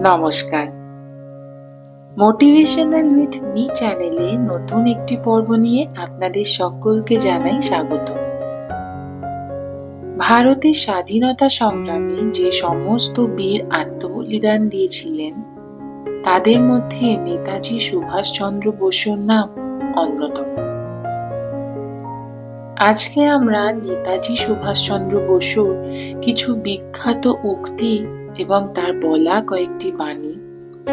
নমস্কার। Motivational with me চ্যানেলে নতুন একটি পর্ব নিয়ে আপনাদের সকলকে জানাই স্বাগত। ভারতের স্বাধীনতা সংগ্রামে যে সমস্ত বীর আত্মবলিদান দিয়েছিলেন, তাদের মধ্যে নেতাজি সুভাষচন্দ্র বসুর নাম অন্যতম। আজকে আমরা নেতাজি সুভাষচন্দ্র বসুর কিছু বিখ্যাত উক্তি এবং তার বলা কয়েকটি বাণী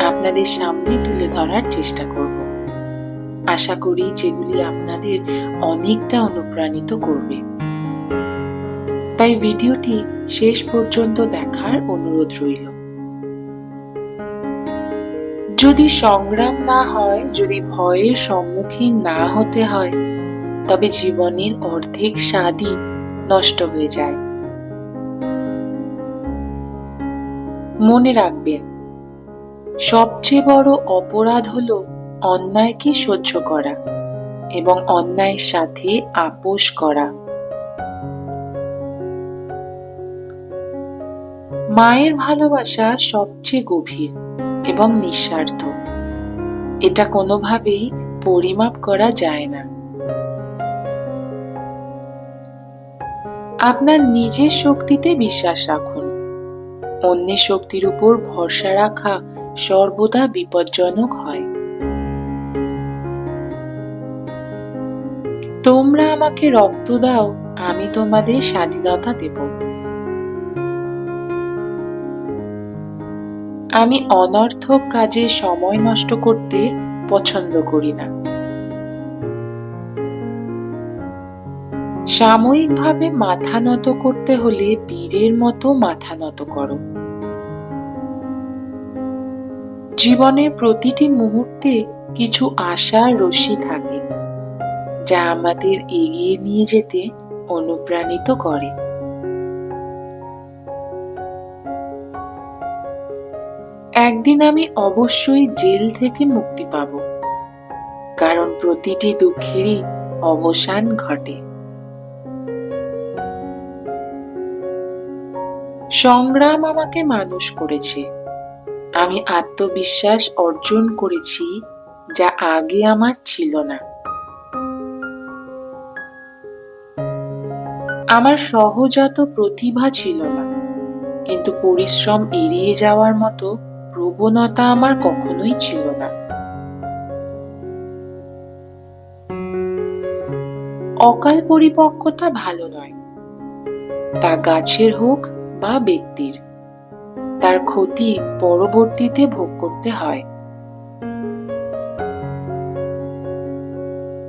আপনাদের সামনে তুলে ধরার চেষ্টা করব। আশা করি যেগুলি আপনাদের অনেকটা অনুপ্রাণিত করবে। তাই ভিডিওটি শেষ পর্যন্ত দেখার অনুরোধ রইল। যদি সংগ্রাম না হয়, যদি ভয়ের সম্মুখীন না হতে হয়, তবে জীবনের অর্ধেক স্বাদই নষ্ট হয়ে যায়। মনে রাখবেন, সবচেয়ে বড় অপরাধ হল অন্যায়কে সহ্য করা এবং অন্যায়ের সাথে আপোষ করা। মায়ের ভালোবাসা সবচেয়ে গভীর এবং নিঃস্বার্থ। এটা কোনোভাবেই পরিমাপ করা যায় না। আপনার নিজের শক্তিতে বিশ্বাস রাখুন। অন্যের শক্তির উপর ভরসা রাখা সর্বদা বিপজ্জনক হয়। তোমরা আমাকে রক্ত দাও, আমি তোমাদের স্বাধীনতা দেব। আমি অনর্থক কাজে সময় নষ্ট করতে পছন্দ করি না। সাময়িকভাবে মাথা নত করতে হলে বীরের মতো মাথা নত করো। জীবনের প্রতিটি মুহূর্তে কিছু আশা রশি থাকে, যা আমাদের এগিয়ে নিয়ে যেতে অনুপ্রাণিত করে। একদিন আমি অবশ্যই জেল থেকে মুক্তি পাব, কারণ প্রতিটি দুঃখেরই অবসান ঘটে। সংগ্রাম আমাকে মানুষ করেছে। আমি আত্মবিশ্বাস অর্জন করেছি যা আগে আমার ছিল না। আমার সহজাত প্রতিভা ছিল না, কিন্তু পরিশ্রম এড়িয়ে যাওয়ার মতো প্রবণতা আমার কখনোই ছিল না। অকাল পরিপক্কতা ভালো নয়, তা গাছের হোক বা ব্যক্তির। তার ক্ষতি পরবর্তীতে ভোগ করতে হয়।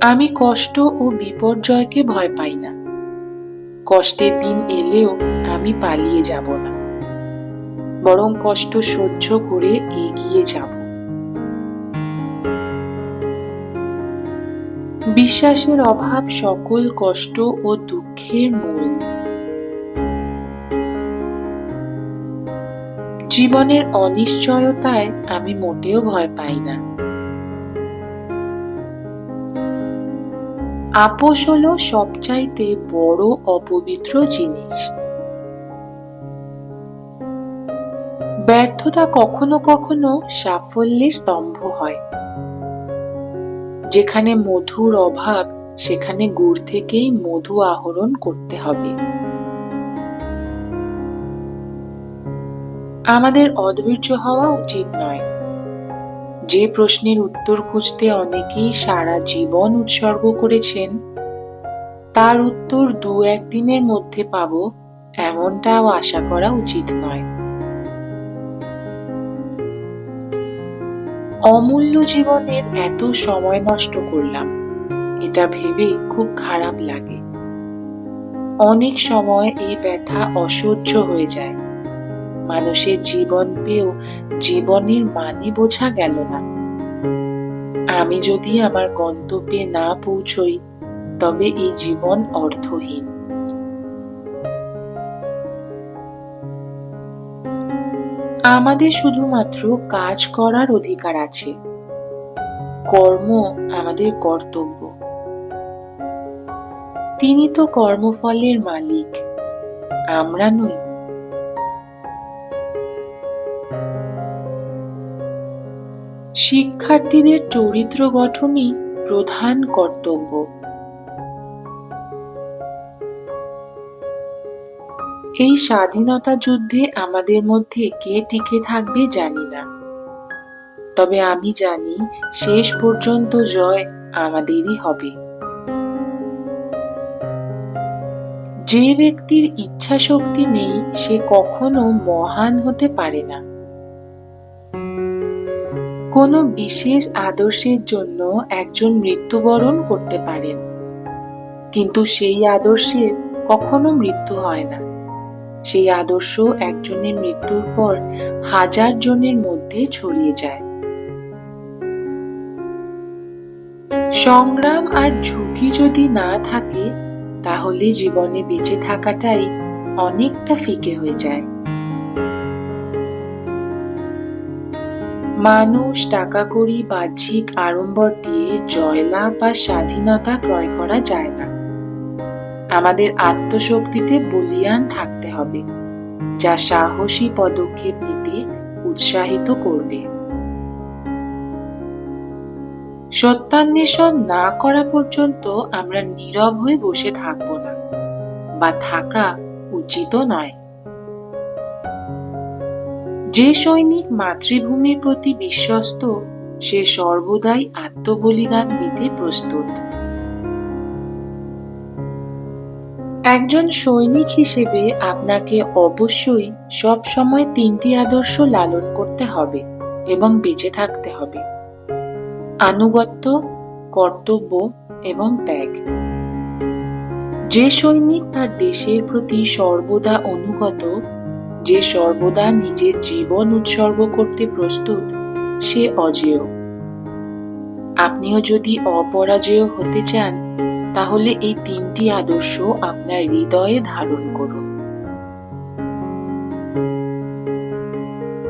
আমি কষ্ট ও বিপর্যয়কে ভয় পাই না। কষ্টের দিন এলেও আমি পালিয়ে যাব না। বরং কষ্ট সহ্য করে এগিয়ে যাব। বিশ্বাসের অভাব সকল কষ্ট ও দুঃখের মূল। জীবনের অনিশ্চয়তায় আমি মোটেও ভয় পাই না। আপোষ হলো সবচাইতে বড় অপবিত্র জিনিস। ব্যর্থতা কখনো কখনো সাফল্যের স্তম্ভ হয়। যেখানে মধুর অভাব, সেখানে গুড় থেকেই মধু আহরণ করতে হবে। আমাদের অধৈর্য হওয়া উচিত নয়। যে প্রশ্নের উত্তর খুঁজতে অনেকেই সারা জীবন উৎসর্গ করেছেন, তার উত্তর দু একদিনের মধ্যে পাব এমনটাও আশা করা উচিত নয়। অমূল্য জীবনের এত সময় নষ্ট করলাম, এটা ভেবে খুব খারাপ লাগে। অনেক সময় এই ব্যথা অসহ্য হয়ে যায়। মানুষের জীবন পেয়েও জীবনের মানে বোঝা গেল না। আমি যদি আমার গন্তব্যে না পৌঁছই, তবে এই জীবন অর্থহীন। আমাদের শুধুমাত্র কাজ করার অধিকার আছে। কর্ম আমাদের কর্তব্য। তিনি তো কর্মফলের মালিক, আমরা নই। শিক্ষার্থীদের চরিত্র গঠনই প্রধান কর্তব্য। এই স্বাধীনতা যুদ্ধে আমাদের মধ্যে কে টিকে থাকবে জানি না। তবে আমি জানি শেষ পর্যন্ত জয় আমাদেরই হবে। যে ব্যক্তির ইচ্ছা শক্তি নেই, সে কখনো মহান হতে পারে না। কোনো বিশেষ আদর্শের জন্য একজন মৃত্যুবরণ করতে পারেন। কিন্তু সেই আদর্শের কখনো মৃত্যু হয় না। সেই আদর্শ একজনের মৃত্যুর পর হাজার জনের মধ্যে ছড়িয়ে যায়। সংগ্রাম আর ঝুঁকি যদি না থাকে, তাহলে জীবনে বেঁচে থাকাটাই অনেকটা ফিকে হয়ে যায়। মানুষ টাকা করি বাহ্যিক আড়ম্বর দিয়ে জয়লাভ বা স্বাধীনতা ক্রয় করা যায় না। আমাদের আত্মশক্তিতে বলিয়ান থাকতে হবে, যা সাহসী পদক্ষেপ নিতে উৎসাহিত করবে। সত্যান্বেষণ না করা পর্যন্ত আমরা নীরব হয়ে বসে থাকব না, বা থাকা উচিত নয়। যে সৈনিক মাতৃভূমির প্রতি বিশ্বস্ত, সে সর্বদাই আত্মবলিদান দিতে প্রস্তুত। একজন সৈনিক হিসেবে আপনাকে অবশ্যই সব সময় তিনটি আদর্শ লালন করতে হবে এবং বেঁচে থাকতে হবে। আনুগত্য, কর্তব্য এবং ত্যাগ। যে সৈনিক তার দেশের প্রতি সর্বদা অনুগত যে সর্বদা নিজের জীবন উৎসর্গ করতে প্রস্তুত, সে অজেয়। আপনিও যদি অপরাজেয় হতে চান, তাহলে এই তিনটি আদর্শ আপনার হৃদয়ে ধারণ করুন।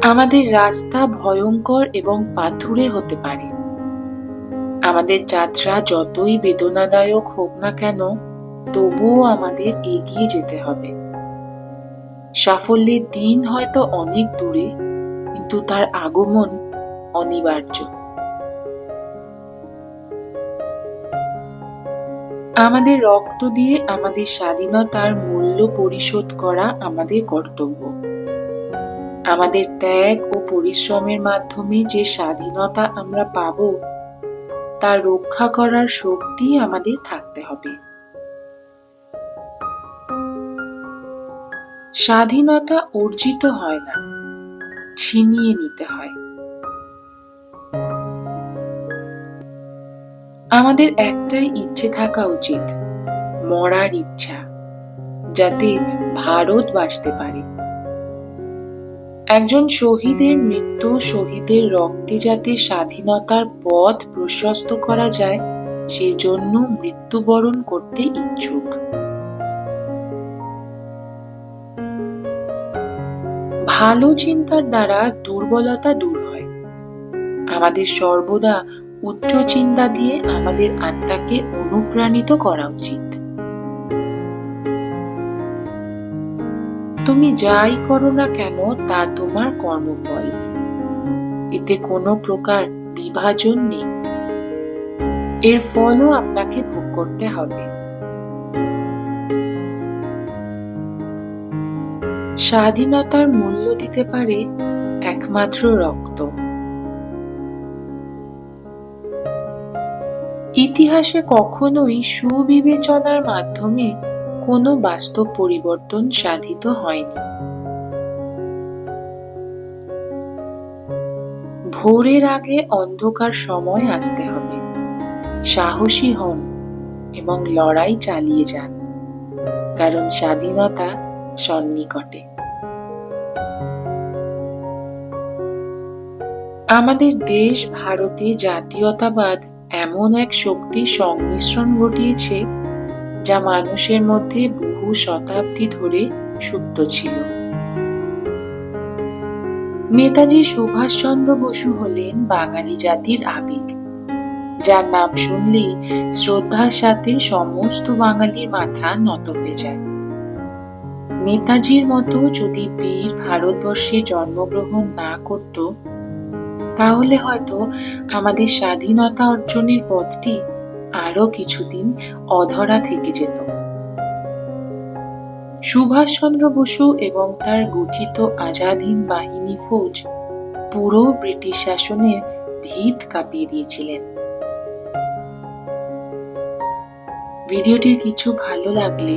আমাদের রাস্তা ভয়ঙ্কর এবং পাথুরে হতে পারে। আমাদের যাত্রা যতই বেদনাদায়ক হোক না কেন, তবুও আমাদের এগিয়ে যেতে হবে। সাফল্যের দিন হয়তো অনেক দূরে, কিন্তু তার আগমন অনিবার্য। আমাদের রক্ত দিয়ে আমাদের স্বাধীনতার মূল্য পরিশোধ করা আমাদের কর্তব্য। আমাদের ত্যাগ ও পরিশ্রমের মাধ্যমে যে স্বাধীনতা আমরা পাব, তা রক্ষা করার শক্তি আমাদের থাকতে হবে। স্বাধীনতা অর্জিত হয় না, ছিনিয়ে নিতে হয়। আমাদের একটাই ইচ্ছে থাকা উচিত, মরার ইচ্ছা, যাতে ভারত বাঁচতে পারে। একজন শহীদের মৃত্যু, শহীদের রক্তে যাতে স্বাধীনতার পথ প্রশস্ত করা যায়, সেই জন্য মৃত্যুবরণ করতে ইচ্ছুক। ভালো চিন্তার দ্বারা দুর্বলতা দূর হয়। আমাদের সর্বদা উচ্চ চিন্তা দিয়ে আমাদের আত্মাকে অনুপ্রাণিত করা উচিত। তুমি যাই করো না কেন, তা তোমার কর্মফল। এতে কোনো প্রকার বিভাজন নেই। এর ফলও আপনাকে ভোগ করতে হবে। স্বাধীনতার মূল্য দিতে পারে একমাত্র রক্ত। ইতিহাসে কখনোই সুবিবেচনার মাধ্যমে কোনো বাস্তব পরিবর্তন সাধিত হয়নি। ভোরের আগে অন্ধকার সময় আসতে হবে। সাহসী হন এবং লড়াই চালিয়ে যান। কারণ স্বাধীনতা সন্নিকটে। আমাদের দেশ, ভারতে জাতীয়তাবাদ এমন এক শক্তির সংমিশ্রণ ঘটিয়েছে, যা মানুষের মধ্যে বহু শতাব্দী ধরে সুপ্ত ছিল। নেতাজি সুভাষচন্দ্র বসু হলেন বাঙালি জাতির আবেগ, যার নাম শুনলেই শ্রদ্ধার সাথে সমস্ত বাঙালির মাথা নত হয়ে যায়। নেতাজির মতো যদি বীর ভারতবর্ষে জন্মগ্রহণ না করত, তাহলে হয়তো আমাদের স্বাধীনতা অর্জনের পথটি আরও কিছুদিন অধরা থেকে যেত। সুভাষচন্দ্র বসু এবং তার গঠিত আজাদ হিন্দ বাহিনী ফৌজ পুরো ব্রিটিশ শাসনের ভিত কাঁপিয়ে দিয়েছিলেন। ভিডিওটির কিছু ভালো লাগলে